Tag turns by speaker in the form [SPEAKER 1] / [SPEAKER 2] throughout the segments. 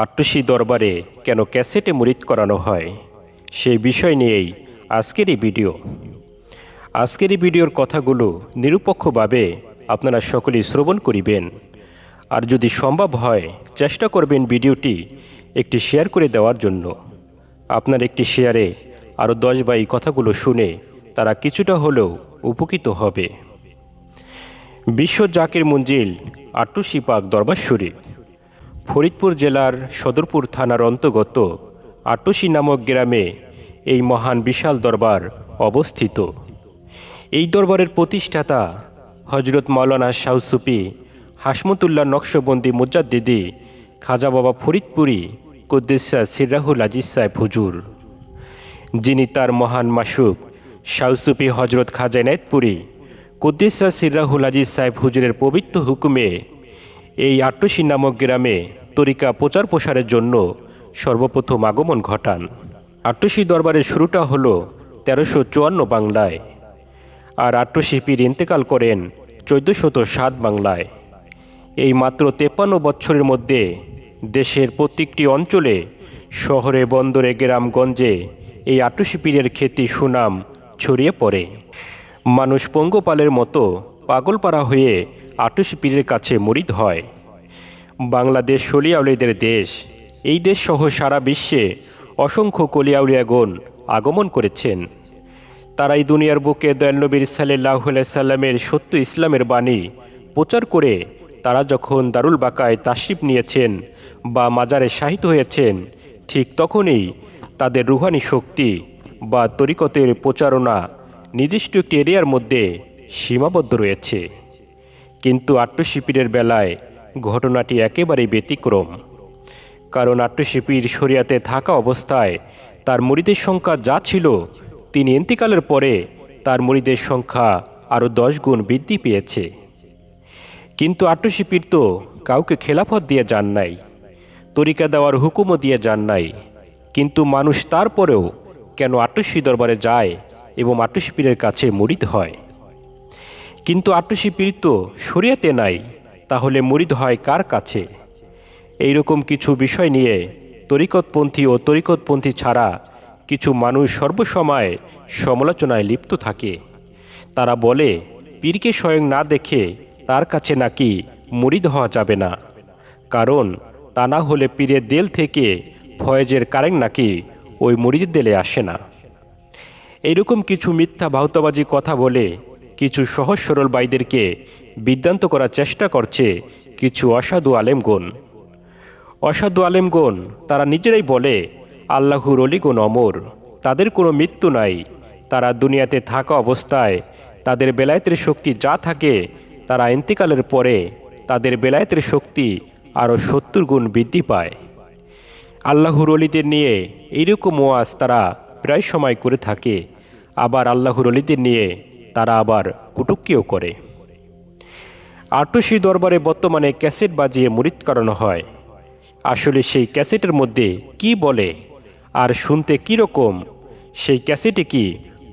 [SPEAKER 1] আট্টুসি দরবারে কেন ক্যাসেটে মুরিদ করানো হয় সেই বিষয় নিয়েই আজকের এই ভিডিও। আজকের এই ভিডিওর কথাগুলো নিরপেক্ষভাবে আপনারা সকলেই শ্রবণ করিবেন। আর যদি সম্ভব হয়, চেষ্টা করবেন ভিডিওটি একটি শেয়ার করে দেওয়ার জন্য। আপনার একটি শেয়ারে আরও দশ বা এই কথাগুলো শুনে তারা কিছুটা হলেও উপকৃত হবে। বিশ্ব জাকির মঞ্জিল, আট্টুসি পাক দরবার শরীফ। ফরিদপুর জেলার সদরপুর থানার অন্তর্গত আট্টুসি নামক গ্রামে এই মহান বিশাল দরবার অবস্থিত। এই দরবারের প্রতিষ্ঠাতা হজরত মাওলানা শাহসুফি হাসমতুল্লাহ নকশবন্দি মুজাদ্দিদি খাজা বাবা ফরিদপুরি কুদ্দেসা সিরাহুল আজিজ সাহেব হুজুর। যিনি তার মহান মাসুক শাহসুফি হজরত খাজা এনায়তপুরি কুদ্দিসা সিরাহুল আজিজ সাহেব হুজুরের পবিত্র হুকুমে এই আট্টসি নামক গ্রামে তরিকা প্রচার প্রসারের জন্য সর্বপ্রথম আগমন ঘটান। আট্টসি দরবারের শুরুটা হলো তেরোশো চুয়ান্ন বাংলায় আর আট্টসি পীর ইন্তেকাল করেন চোদ্দোশত সাত বাংলায়। এই মাত্র তেপ্পান্ন বছরের মধ্যে দেশের প্রত্যেকটি অঞ্চলে, শহরে, বন্দরে, গ্রামগঞ্জে এই আট্টসি পীরের খ্যাতি, সুনাম ছড়িয়ে পড়ে। মানুষ পঙ্গপালের মতো পাগলপাড়া হয়ে আটুসি পীরের কাছে মুরিদ হয়। বাংলাদেশ সলিয়াউলিদের দেশ। এই দেশ সহ সারা বিশ্বে অসংখ্য কলিয়াউলিয়াগণ আগমন করেছেন। তারা এই দুনিয়ার বুকে দয়াল নবীর সাল্লাহ সাল্লামের সত্য ইসলামের বাণী প্রচার করে তারা যখন দারুল বাকায় তাশরিফ নিয়েছেন বা মাজারে শাহিত হয়েছেন, ঠিক তখনই তাদের রুহানি শক্তি বা তরিকতের প্রচারণা নির্দিষ্ট একটি এরিয়ার মধ্যে সীমাবদ্ধ রয়েছে। কিন্তু আট্টশিপিরের বেলায় ঘটনাটি একেবারে ব্যতিক্রম। কারণ আট্টশিপির শরিয়াতে থাকা অবস্থায় তার মরিদের সংখ্যা যা ছিল, তিনি ইন্তিকালের পরে তার মরিদের সংখ্যা আরও দশ গুণ বৃদ্ধি পেয়েছে। কিন্তু আট্টশিপির তো কাউকে খেলাফত দিয়ে যান নাই, তরিকা দেওয়ার হুকুমও দিয়ে যান নাই। কিন্তু মানুষ তারপরেও কেন আট্টশি দরবারে যায় এবং আট্টশি পীরের কাছে মুড়িদ হয়? কিন্তু আট্টশি পীর তো শরিয়াতে নাই, তাহলে মুড়িদ হয় কার কাছে? এইরকম কিছু বিষয় নিয়ে তরিকতপন্থী ও তরিকতপন্থী ছাড়া কিছু মানুষ সর্বসময় সমালোচনায় লিপ্ত থাকে। তারা বলে, পীরকে স্বয়ং না দেখে তার কাছে নাকি মুড়িদ হওয়া যাবে না। কারণ তা না হলে পীরের দেল থেকে ফয়েজের কারেন্ট নাকি ওই মুড়িদের দেলে আসে না। এরকম কিছু মিথ্যা বাহুতাবাজি কথা বলে কিছু সহজ সরল বাইদেরকে বিদ্যান্ত করার চেষ্টা করছে কিছু অসাধু আলেমগণ। অসাধু আলেমগণ, তারা নিজেরাই বলে, আল্লাহুর অলিগুণ অমর, তাদের কোনো মৃত্যু নাই। তারা দুনিয়াতে থাকা অবস্থায় তাদের বেলায়েতের শক্তি যা থাকে, তারা ইন্তিকালের পরে তাদের বেলায়েতের শক্তি আরও সত্তর গুণ বৃদ্ধি পায়। আল্লাহর অলিদের নিয়ে এইরকম ওয়াজ তারা প্রায় সময় করে থাকে। আবার আল্লাহর অলিদের নিয়ে তারা আবার কুটুক্কিও করে। আটশি দরবারে বর্তমানে ক্যাসেট বাজিয়ে মুরিদ করানো হয়। আসলে সেই ক্যাসেটের মধ্যে কি বলে আর শুনতে কী রকম, সেই ক্যাসেটে কি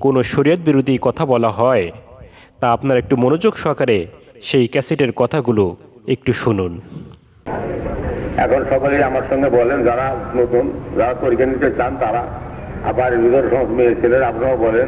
[SPEAKER 1] কোনো শরীয়ত বিরোধী কথা বলা হয়, তা আপনার একটু মনোযোগ সহকারে সেই ক্যাসেটের কথাগুলো একটু শুনুন।
[SPEAKER 2] এখন সকলেই আমার সঙ্গে বলেন, যারা নতুন, যারা পরীক্ষা নিতে চান তারা আবার সমস্ত মেয়ে ছেলেরা, আপনারাও বলেন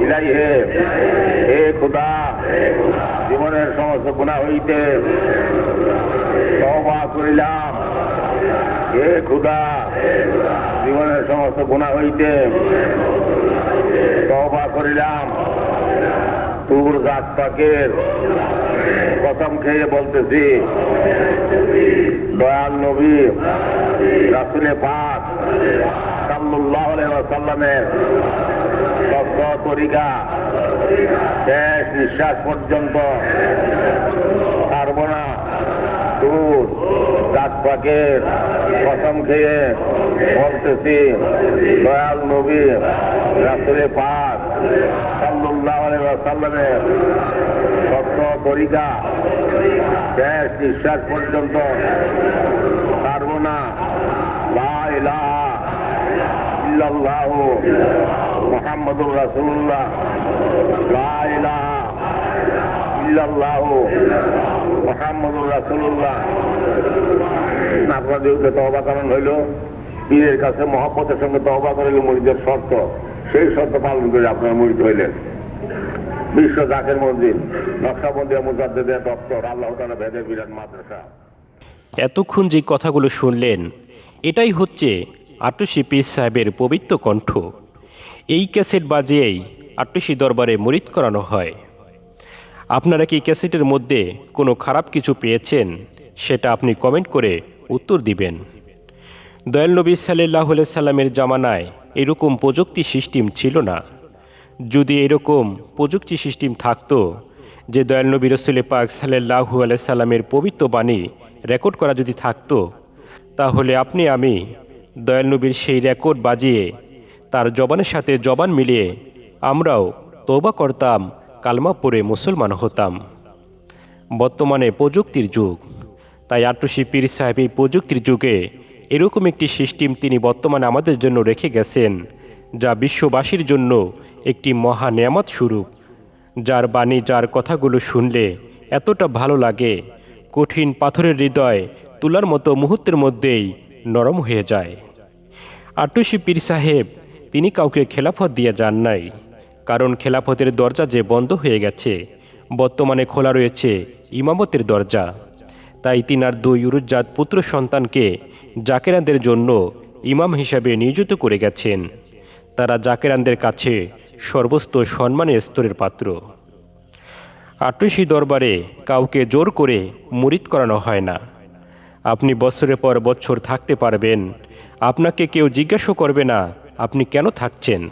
[SPEAKER 2] ইলাইহি। হে খোদা, জীবনের সমস্ত গুনাহ হইতে করিলাম। হে খোদা, জীবনের সমস্ত গুনাহ হইতে করিলাম। তুর গাছ পাকের কসম খেয়ে বলতেছি, দয়াল নবী রাসুলে পাক সাল্লামের তরিকা শেষ নিঃশ্বাস পর্যন্ত না। সুর গাছ পাকের কসম খেয়ে বলতেছি, দয়াল নবী রাসুলে পাক ওয়াসাল্লামের তত্ত্ব তরিকা শেষ নিঃশ্বাস পর্যন্ত পারব না। লা ইলাহা ইল্লাল্লাহু মুহাম্মাদুর রাসূলুল্লাহ। লা ইলাহা ইল্লাল্লাহু মুহাম্মাদুর বিরুদ্ধে তহবা করানো হইল। পীরের কাছে মহব্বতের সঙ্গে তহবা করা হইল মরিদের শর্ত। সেই শর্ত পালন করে আপনারা মরিত হইলেন। বিশ্ব জাকের মন্দির মুজাদ্দেদের দপ্তর আল্লাহ তালা ভেদের বিরাট মাদ্রাসা।
[SPEAKER 1] এতক্ষণ যে কথাগুলো শুনলেন, এটাই হচ্ছে আটুসি পীর সাহেবের পবিত্র কণ্ঠ। এই ক্যাসেট বাজিয়েই আটুসি দরবারে মুরিদ করানো হয়। আপনারা কি ক্যাসেটের মধ্যে কোনো খারাপ কিছু পেয়েছেন, সেটা আপনি কমেন্ট করে উত্তর দিবেন। দয়াল নবী সাল্লাহ সাল্লামের জামানায় এরকম প্রযুক্তি সিস্টেম ছিল না। যদি এরকম প্রযুক্তি সিস্টেম থাকতো যে দয়াল নবী রসুল পাক সাল্লাহু সাল্লামের পবিত্র বাণী রেকর্ড করা যদি থাকতো, তাহলে আপনি, আমি দয়াল নবীর সেই রেকর্ড বাজিয়ে তার জবানের সাথে জবান মিলিয়ে আমরাও তৌবা করতাম, কালমা পড়ে মুসলমান হতাম। বর্তমানে প্রযুক্তির যুগ, তাই আট্টুসি পীর সাহেব এই প্রযুক্তির যুগে এরকম একটি সিস্টেম তিনি বর্তমানে আমাদের জন্য রেখে গেছেন। যা বিশ্ববাসীর জন্য একটি মহা নেয়ামত স্বরূপ, যার বাণী, যার কথাগুলো শুনলে এতটা ভালো লাগে, কঠিন পাথরের হৃদয় তুলার মতো মুহূর্তের মধ্যেই নরম হয়ে যায়। আট্টুসি পীর সাহেব, তিনি কাউকে খেলাফত দিয়ে যান নাই, কারণ খেলাফতের দরজা যে বন্ধ হয়ে গেছে, বর্তমানে খোলা রয়েছে ইমামতের দরজা। তাই তিনার দুই উরুজ্জাত পুত্র সন্তানকে জাকেরাদের জন্য ইমাম হিসাবে নিয়োজিত করে গেছেন। তারা জাকেরানদের কাছে সর্বস্ত সম্মানের স্তরের পাত্র। আট্টুসি দরবারে কাউকে জোর করে মুরিদ করানো হয় না। আপনি বছরের পর বছর থাকতে পারবেন। আপনাকে কেউ জিজ্ঞাসা করবে না, আপনি কেন থাকছেন?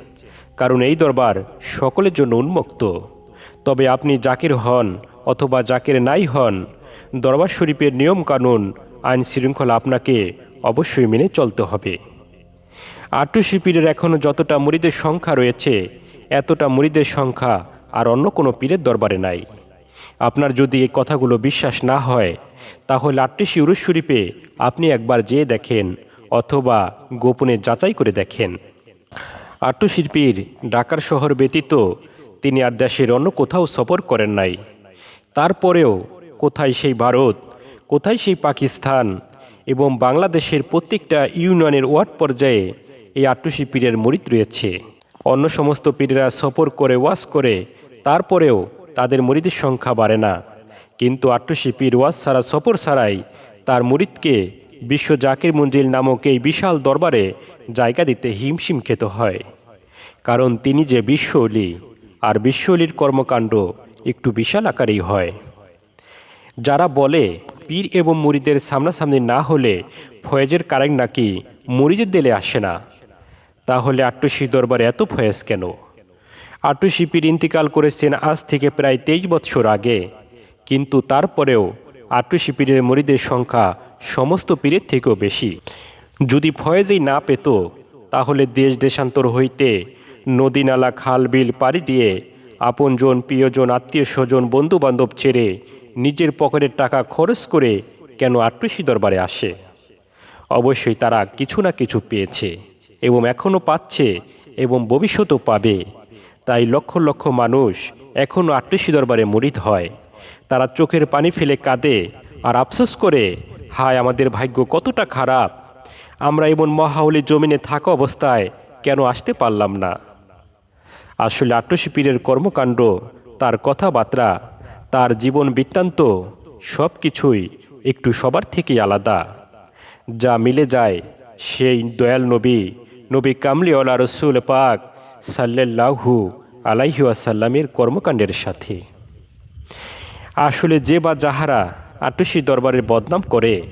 [SPEAKER 1] কারণ এই দরবার সকলের জন্য উন্মুক্ত। তবে আপনি জাকির হন অথবা জাকির নাই হন, দরবার শরীফের নিয়মকানুন আইন শৃঙ্খলা আপনাকে অবশ্যই মেনে চলতে হবে। আট্টু শিপিরের এখনও যতটা মুরিদের সংখ্যা রয়েছে, এতটা মুরিদের সংখ্যা আর অন্য কোনো পীরের দরবারে নাই। আপনার যদি এই কথাগুলো বিশ্বাস না হয়, তাহলে আট্টিশি উরুস শরীফে আপনি একবার যেয়ে দেখেন অথবা গোপনে যাচাই করে দেখেন। আট্টু শিল্পীর ঢাকার শহর ব্যতীত তিনি আর দেশের অন্য কোথাও সফর করেন নাই। তারপরেও কোথায় সেই ভারত, কোথায় সেই পাকিস্তান এবং বাংলাদেশের প্রত্যেকটা ইউনিয়নের ওয়ার্ড পর্যায়ে এই আট্টুসি পীরের মরিত রয়েছে। অন্য সমস্ত পীরেরা সফর করে, ওয়াজ করে, তারপরেও তাদের মরিদের সংখ্যা বাড়ে না। কিন্তু আট্টুসি পীর ওয়াজ ছাড়া, সফর ছাড়াই তার মুরিদকে বিশ্ব জাকির মঞ্জিল নামক এই বিশাল দরবারে জায়গা দিতে হিমশিম খেতে হয়। কারণ তিনি যে বিশ্ব অলি, আর বিশ্ব অলির কর্মকাণ্ড একটু বিশাল আকারেই হয়। যারা বলে পীর এবং মুড়িদের সামনাসামনি না হলে ফয়েজের কারেন্ট নাকি মুড়িদের দিলে আসে না। তাহলে আট্টুসি দরবারে এত ফয়েজ কেন? আট্টুসি পীর ইন্তিকাল করেছেন আজ থেকে প্রায় তেইশ বৎসর আগে। কিন্তু তারপরেও আট্টুসি পীরের মরিদের সংখ্যা সমস্ত পীরের থেকেও বেশি। যদি ফয়েজই না পেত, তাহলে দেশ দেশান্তর হইতে নদী নালা, খাল, বিল পাড়ি দিয়ে আপনজন, প্রিয়জন আত্মীয় স্বজন বন্ধু বান্ধব ছেড়ে নিজের পকেটের টাকা খরচ করে কেন আট্টুসি দরবারে আসে? অবশ্যই তারা কিছু না কিছু পেয়েছে। এবং এখনও পাচ্ছে এবং ভবিষ্যতেও পাবে। তাই লক্ষ লক্ষ মানুষ এখনও আট্টুসি দরবারে মুরিদ হয়। তারা চোখের পানি ফেলে কাঁদে আর আফসোস করে, হায়, আমাদের ভাগ্য কতটা খারাপ। আমরা এমন মহাউলি জমিনে থাকা অবস্থায় কেন আসতে পারলাম না? আসলে আট্টসি পীরের কর্মকাণ্ড, তার কথাবার্তা, তার জীবন বৃত্তান্ত সব কিছুই একটু সবার থেকেই আলাদা। যা মিলে যায় সেই দয়াল নবী নবী কামলিওয়ালা রসুল পাক সাল্লাহু আলাইহি আসাল্লামের কর্মকাণ্ডের সাথে। আসলে যে বা যাহারা আটুসি দরবারের বদনাম করে,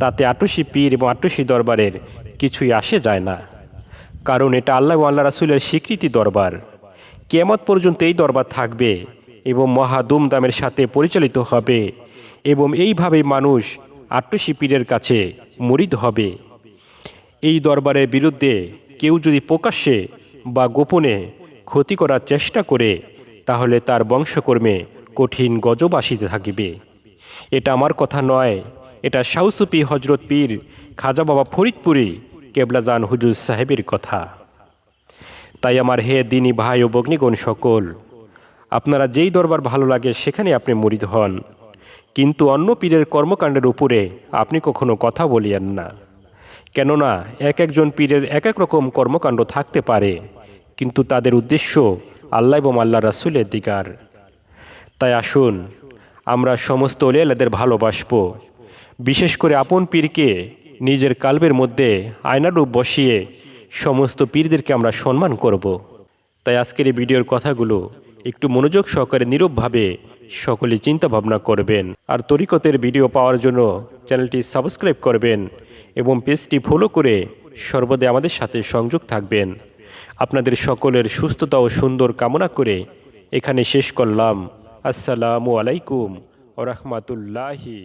[SPEAKER 1] তাতে আটুসি পীর এবং আটুসি দরবারের কিছুই আসে যায় না। কারণ এটা আল্লাহ আল্লাহ রাসুলের স্বীকৃতি দরবার। কেমত পর্যন্ত এই দরবার থাকবে এবং মহা দুমদামের সাথে পরিচালিত হবে এবং এইভাবেই মানুষ আট্টসি পীরের কাছে মরিদ হবে। এই দরবারের বিরুদ্ধে কেউ যদি প্রকাশ্যে বা গোপনে ক্ষতি করার চেষ্টা করে, তাহলে তার বংশকর্মে কঠিন গজব আসিতে থাকিবে। এটা আমার কথা নয়। এটা সাউসুপি হজরত পীর খাজা বাবা ফরিদপুরি কেবলাজান হুজুর সাহেবের কথা। তাই আমার হে দিনী ভাই ও বগ্নিগণ সকল, আপনারা যেই দরবার ভালো লাগে সেখানে আপনি মরিদ হন। কিন্তু অন্য পীরের কর্মকাণ্ডের উপরে আপনি কখনো কথা বলিয়েন না। কেননা এক একজন পীরের এক এক রকম কর্মকাণ্ড থাকতে পারে, কিন্তু তাদের উদ্দেশ্য আল্লাহ এবং আল্লাহ রাসুলের দিকার তাই আসুন, আমরা সমস্ত অলিয়ালাদের ভালোবাসব। বিশেষ করে আপন পীরকে নিজের কালবের মধ্যে আয়নারূপ বসিয়ে সমস্ত পীরদেরকে আমরা সম্মান করব। তাই আজকের এই ভিডিওর কথাগুলো একটু মনোযোগ সহকারে নীরবভাবে সকলে চিন্তা ভাবনা করবেন। আর তরিকতের ভিডিও পাওয়ার জন্য চ্যানেলটি সাবস্ক্রাইব করবেন। এবং পেজটি ফলো করে সর্বদা আমাদের সাথে সংযোগ থাকবেন। আপনাদের সকলের সুস্থতা ও সুন্দর কামনা করে এখানে শেষ করলাম। আসসালামু আলাইকুম ও রহমাতুল্লাহি